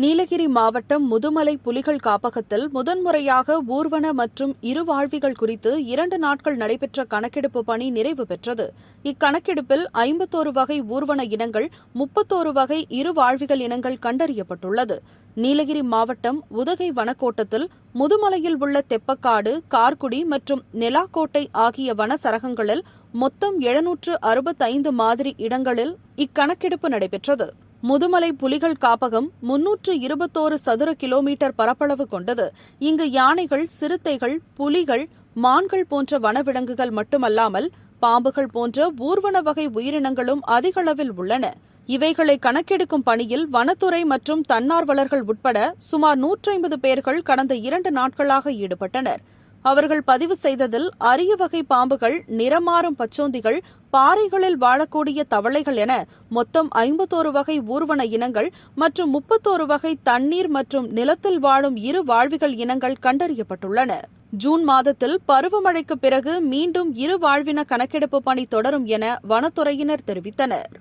நீலகிரி மாவட்டம் முதுமலை புலிகள் காப்பகத்தில் முதன்முறையாக ஊர்வன மற்றும் இருவாழ்விகள் குறித்து இரண்டு நாட்கள் நடைபெற்ற கணக்கெடுப்பு பணி நிறைவு பெற்றது. இக்கணக்கெடுப்பில் ஐம்பத்தோரு வகை ஊர்வன இனங்கள் முப்பத்தோரு வகை இருவாழ்விகள் இனங்கள் கண்டறியப்பட்டுள்ளது. நீலகிரி மாவட்டம் உதகை வனக்கோட்டத்தில் முதுமலையில் உள்ள தெப்பக்காடு கார்குடி மற்றும் நெலாக்கோட்டை ஆகிய வன சரகங்களில் மொத்தம் எழுநூற்று அறுபத்தைந்து மாதிரி இடங்களில் இக்கணக்கெடுப்பு நடைபெற்றது. முதுமலை புலிகள் காப்பகம் முன்னூற்று இருபத்தோரு சதுர கிலோமீட்டர் பரப்பளவு கொண்டது. இங்கு யானைகள் சிறுத்தைகள் புலிகள் மான்கள் போன்ற வனவிலங்குகள் மட்டுமல்லாமல் பாம்புகள் போன்ற ஊர்வன வகை உயிரினங்களும் அதிகளவில் உள்ளன. இவைகளை கணக்கெடுக்கும் பணியில் வனத்துறை மற்றும் தன்னார்வலர்கள் உட்பட சுமார் நூற்றைம்பது பேர்கள் கடந்த இரண்டு நாட்களாக ஈடுபட்டனர். அவர்கள் பதிவு செய்ததில் அரிய வகை பாம்புகள் நிறமாறும் பச்சோந்திகள் பாறைகளில் வாழக்கூடிய தவளைகள் என மொத்தம் ஐம்பத்தோரு வகை ஊர்வன இனங்கள் மற்றும் முப்பத்தோரு வகை தண்ணீர் மற்றும் நிலத்தில் வாழும் இரு வாழ்விகள் இனங்கள் கண்டறியப்பட்டுள்ளன. ஜூன் மாதத்தில் பருவமழைக்கு பிறகு மீண்டும் இரு வாழ்வின கணக்கெடுப்பு பணி தொடரும் என வனத்துறையினர் தெரிவித்தனர்.